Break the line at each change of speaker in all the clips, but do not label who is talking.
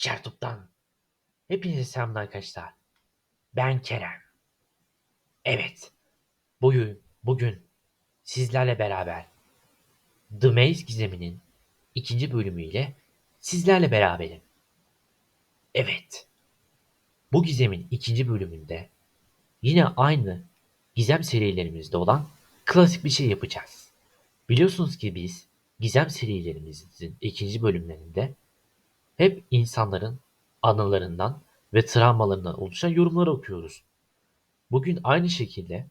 Çertup'tan hepinize selamlar arkadaşlar. Ben Kerem. Evet, bugün, bugün sizlerle beraber The Maze gizeminin ikinci bölümüyle sizlerle beraberim. Evet, bu gizemin ikinci bölümünde yine aynı gizem serilerimizde olan klasik bir şey yapacağız. Biliyorsunuz ki biz gizem serilerimizin ikinci bölümlerinde hep insanların anılarından ve travmalarından oluşan yorumları okuyoruz. Bugün aynı şekilde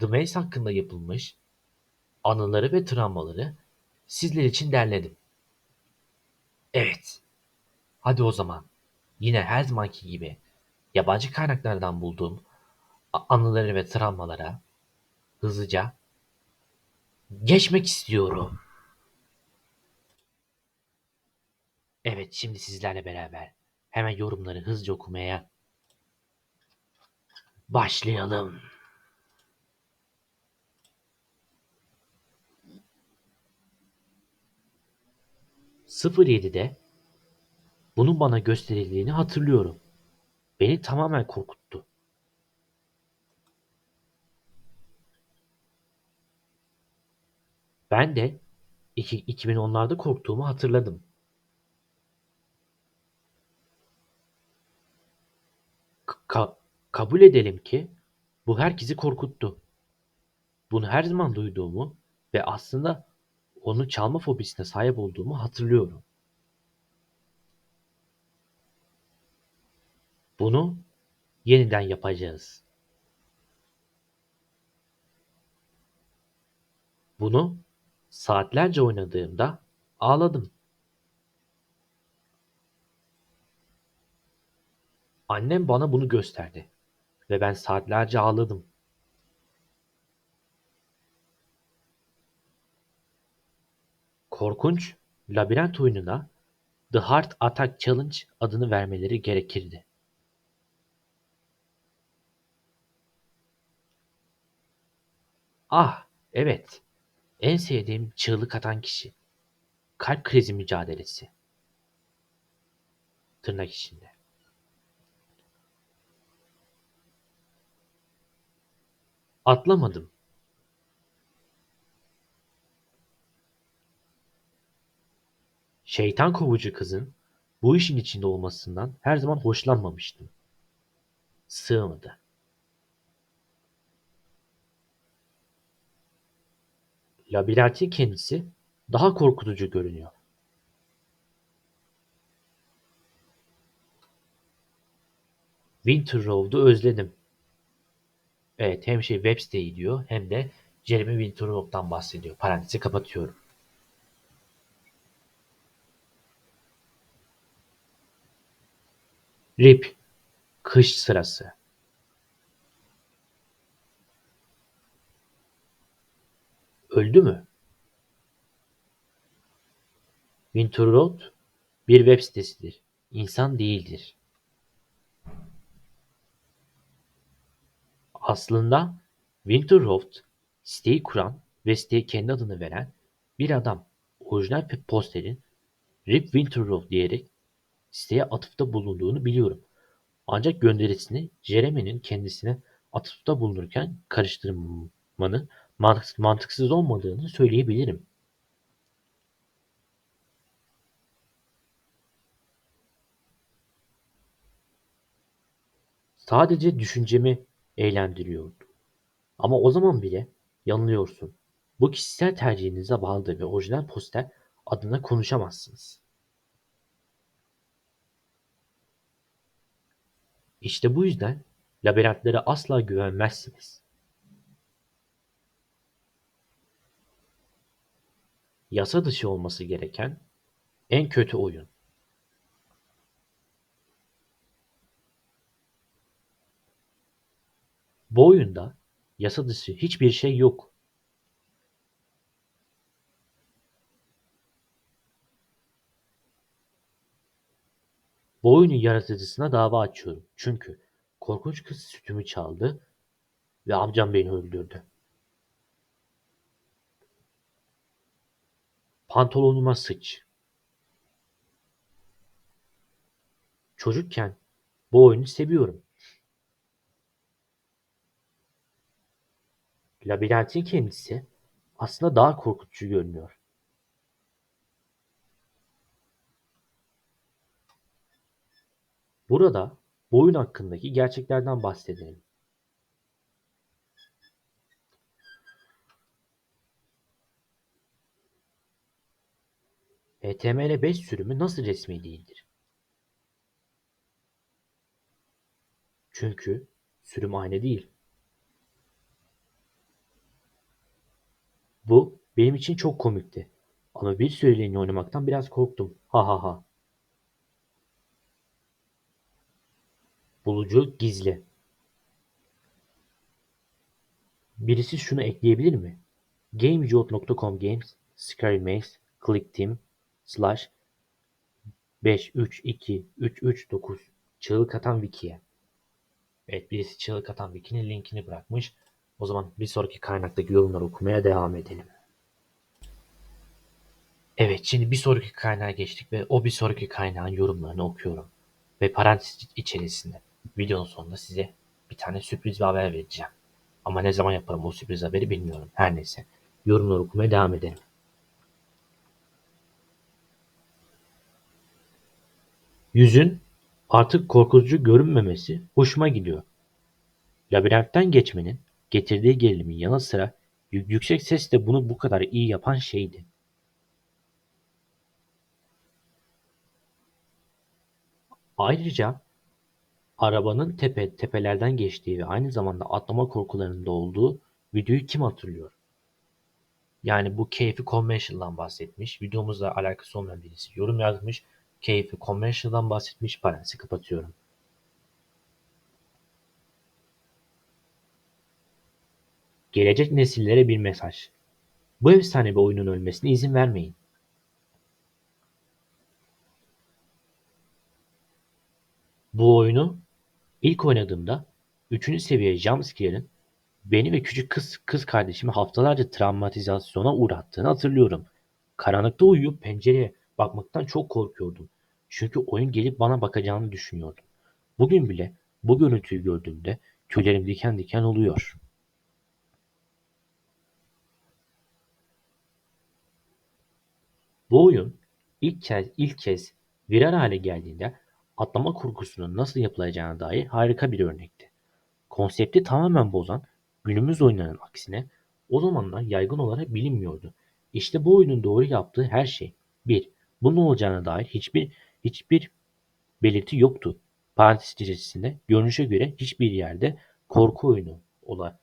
The Maze hakkında yapılmış anıları ve travmaları sizler için derledim. Evet. Hadi o zaman yine her zamanki gibi yabancı kaynaklardan bulduğum anıları ve travmalara hızlıca geçmek istiyorum. Evet, şimdi sizlerle beraber hemen yorumları hızlıca okumaya başlayalım. ...07'de... ...bunun bana gösterildiğini hatırlıyorum. Beni tamamen korkuttu. Ben de... iki- 2010'larda korktuğumu hatırladım. Kabul edelim ki bu herkesi korkuttu. Bunu her zaman duyduğumu ve aslında onu çalma fobisine sahip olduğumu hatırlıyorum. Bunu yeniden yapacağız. Bunu saatlerce oynadığımda ağladım. Annem bana bunu gösterdi ve ben saatlerce ağladım. Korkunç labirent oyununa The Heart Attack Challenge adını vermeleri gerekirdi. Ah, evet. En sevdiğim çığlık atan kişi. Kalp krizi mücadelesi. Tırnak içinde. Atlamadım. Şeytan kovucu kızın bu işin içinde olmasından her zaman hoşlanmamıştım. Sığmadı. Labirentin kendisi daha korkutucu görünüyor. Winter Road'u özledim. Evet hem şey web siteyi diyor hem de Jeremy Winter Road'dan bahsediyor. Parantezi kapatıyorum. Rip. Kış sırası. Öldü mü? Winter Road bir web sitesidir. İnsan değildir. Aslında Winter Road siteyi kuran ve siteye kendi adını veren bir adam. Orijinal posterin Rip Winter Road diyerek siteye atıfta bulunduğunu biliyorum. Ancak gönderisini Jeremy'nin kendisine atıfta bulunurken karıştırmanın mantık- mantıksız olmadığını söyleyebilirim. Sadece düşüncemi eğlendiriyordu. Ama o zaman bile yanılıyorsun. Bu kişisel tercihinize bağlıdır ve orijinal poster adına konuşamazsınız. İşte bu yüzden labirentlere asla güvenmezsiniz. Yasa dışı olması gereken en kötü oyun. Bu oyunda yasa dışı hiçbir şey yok. Bu oyunun yaratıcısına dava açıyorum. Çünkü korkunç kız sütümü çaldı ve amcam beni öldürdü. Pantolonuma sıç. Çocukken bu oyunu seviyorum. Labirentin kendisi aslında daha korkutucu görünüyor. Burada bu oyun hakkındaki gerçeklerden bahsedelim. HTML5 sürümü nasıl resmi değildir? Çünkü sürüm aynı değil. Bu benim için çok komikti. Ama bir süreliğine oynamaktan biraz korktum. Ha ha ha. Bulucu gizli. Birisi şunu ekleyebilir mi? GameJolt.com Games Scary Maze Click Team slash 532339 Çığlık Atan Wiki'ye. Evet birisi Çığlık Atan Wiki'nin linkini bırakmış. O zaman bir sonraki kaynaktaki yorumları okumaya devam edelim. Evet şimdi bir sonraki kaynağa geçtik ve o bir sonraki kaynağın yorumlarını okuyorum. Ve parantez içerisinde videonun sonunda size bir tane sürpriz bir haber vereceğim. Ama ne zaman yaparım o sürpriz haberi bilmiyorum. Her neyse yorumları okumaya devam edelim. Yüzün artık korkutucu görünmemesi hoşuma gidiyor. Labirentten geçmenin getirdiği gerilimin yanı sıra yüksek ses de bunu bu kadar iyi yapan şeydi. Ayrıca arabanın tepe tepelerden geçtiği ve aynı zamanda atlama korkularında olduğu videoyu kim hatırlıyor? Yani bu keyfi convention'dan bahsetmiş. Videomuzla alakası olmayan birisi yorum yazmış. Keyfi convention'dan bahsetmiş. Parantezi kapatıyorum. Gelecek nesillere bir mesaj. Bu efsane bir oyunun ölmesine izin vermeyin. Bu oyunu ilk oynadığımda 3. seviye jumpscare'ın beni ve küçük kız kız kardeşimi haftalarca travmatizasyona uğrattığını hatırlıyorum. Karanlıkta uyuyup pencereye bakmaktan çok korkuyordum. Çünkü oyun gelip bana bakacağını düşünüyordum. Bugün bile bu görüntüyü gördüğümde tüylerim diken diken oluyor. Bu oyun ilk kez, ilk kez viral hale geldiğinde atlama korkusunun nasıl yapılacağına dair harika bir örnekti. Konsepti tamamen bozan günümüz oyunlarının aksine o zamanlar yaygın olarak bilinmiyordu. İşte bu oyunun doğru yaptığı her şey. 1. Bunun olacağına dair hiçbir hiçbir belirti yoktu. Parantez içerisinde görünüşe göre hiçbir yerde korku oyunu olarak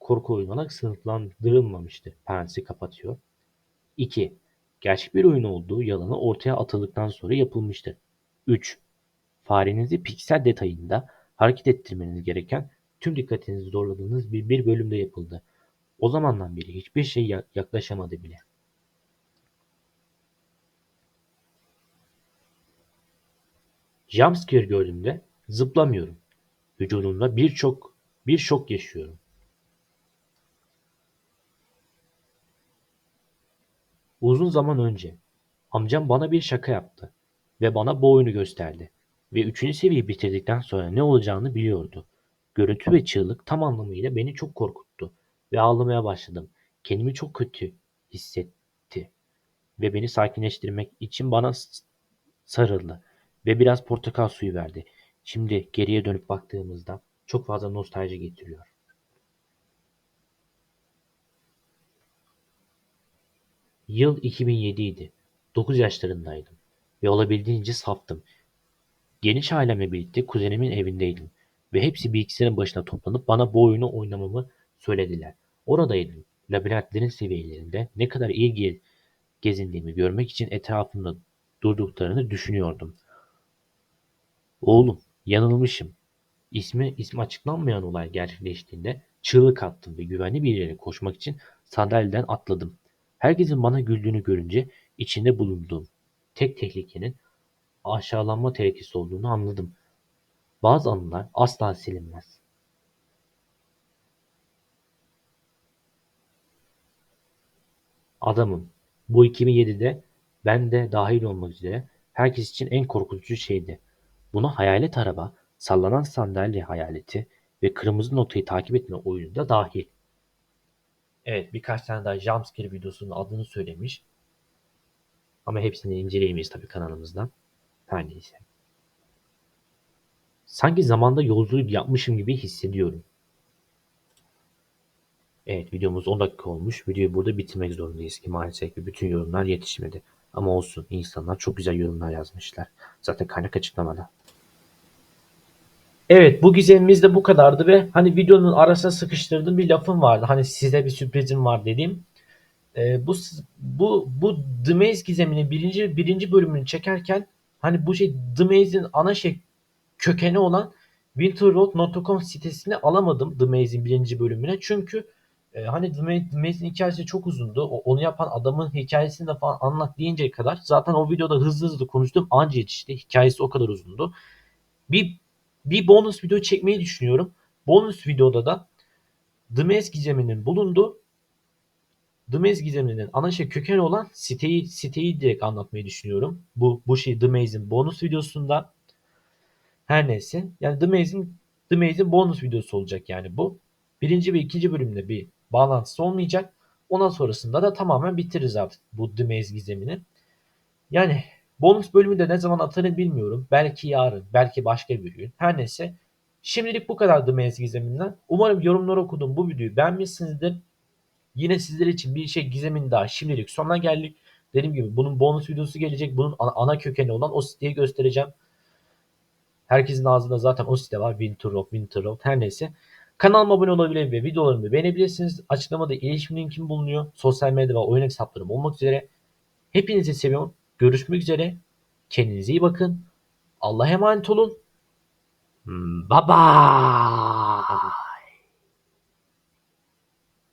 korku oyunu olarak sınıflandırılmamıştı. Parantezi kapatıyor. 2. Gerçek bir oyun olduğu yalanı ortaya atıldıktan sonra yapılmıştır. 3. Farenizi piksel detayında hareket ettirmeniz gereken tüm dikkatinizi zorladığınız bir, bir bölümde yapıldı. O zamandan beri hiçbir şey yaklaşamadı bile. Jumpscare gördüğümde zıplamıyorum. Vücudumda birçok bir şok yaşıyorum. Uzun zaman önce amcam bana bir şaka yaptı ve bana bu oyunu gösterdi ve üçüncü seviyeyi bitirdikten sonra ne olacağını biliyordu. Görüntü ve çığlık tam anlamıyla beni çok korkuttu ve ağlamaya başladım. Kendimi çok kötü hissetti ve beni sakinleştirmek için bana sarıldı ve biraz portakal suyu verdi. Şimdi geriye dönüp baktığımızda çok fazla nostalji getiriyor. Yıl 2007 idi. 9 yaşlarındaydım ve olabildiğince saftım. Geniş ailemle birlikte kuzenimin evindeydim ve hepsi bilgisayarın başına toplanıp bana bu oyunu oynamamı söylediler. Oradaydım. Labirentlerin seviyelerinde ne kadar iyi gezindiğimi görmek için etrafımda durduklarını düşünüyordum. Oğlum, yanılmışım. İsmi, ismi açıklanmayan olay gerçekleştiğinde çığlık attım ve güvenli bir yere koşmak için sandalyeden atladım. Herkesin bana güldüğünü görünce içinde bulunduğum tek tehlikenin aşağılanma tehlikesi olduğunu anladım. Bazı anılar asla silinmez. Adamım. Bu 2007'de ben de dahil olmak üzere herkes için en korkutucu şeydi. Buna hayalet araba, sallanan sandalye hayaleti ve kırmızı notayı takip etme oyunu da dahil. Evet birkaç tane daha jumpscare videosunun adını söylemiş. Ama hepsini inceleyemeyiz tabii kanalımızdan. Her neyse. Sanki zamanda yolculuk yapmışım gibi hissediyorum. Evet videomuz 10 dakika olmuş. Videoyu burada bitirmek zorundayız ki maalesef ki bütün yorumlar yetişmedi. Ama olsun insanlar çok güzel yorumlar yazmışlar. Zaten kaynak açıklamada. Evet bu gizemimiz de bu kadardı ve hani videonun arasına sıkıştırdığım bir lafım vardı. Hani size bir sürprizim var dediğim. Ee, bu bu bu The Maze gizeminin birinci birinci bölümünü çekerken hani bu şey The Maze'in ana şey kökeni olan winterroad.com sitesini alamadım The Maze'in birinci bölümüne. Çünkü e, hani The The Maze'in hikayesi çok uzundu. O- onu yapan adamın hikayesini de falan anlat deyinceye kadar zaten o videoda hızlı hızlı konuştum. Anca yetişti. Hikayesi o kadar uzundu. Bir bir bonus video çekmeyi düşünüyorum. Bonus videoda da Maze gizeminin bulunduğu Maze gizeminin ana şey kökeni olan siteyi siteyi direkt anlatmayı düşünüyorum. Bu bu şey Maze'in bonus videosunda. Her neyse. Yani The Maze'in bonus videosu olacak yani bu. Birinci ve ikinci bölümde bir bağlantısı olmayacak. Ondan sonrasında da tamamen bitiririz artık bu Maze gizemini. Yani bonus bölümü de ne zaman atarım bilmiyorum. Belki yarın, belki başka bir gün. Her neyse. Şimdilik bu kadar The Maze gizeminden. Umarım yorumları okudum. Bu videoyu beğenmişsinizdir. Yine sizler için bir şey gizemin daha şimdilik sonuna geldik. Dediğim gibi bunun bonus videosu gelecek. Bunun ana, kökeni olan o siteyi göstereceğim. Herkesin ağzında zaten o site var. Winter Road, Winter Road her neyse. Kanalıma abone olabilir ve videolarımı beğenebilirsiniz. Açıklamada iletişim linkim bulunuyor. Sosyal medya ve oyun hesaplarım olmak üzere. Hepinizi seviyorum. Görüşmek üzere. Kendinize iyi bakın. Allah'a emanet olun. Bye bye.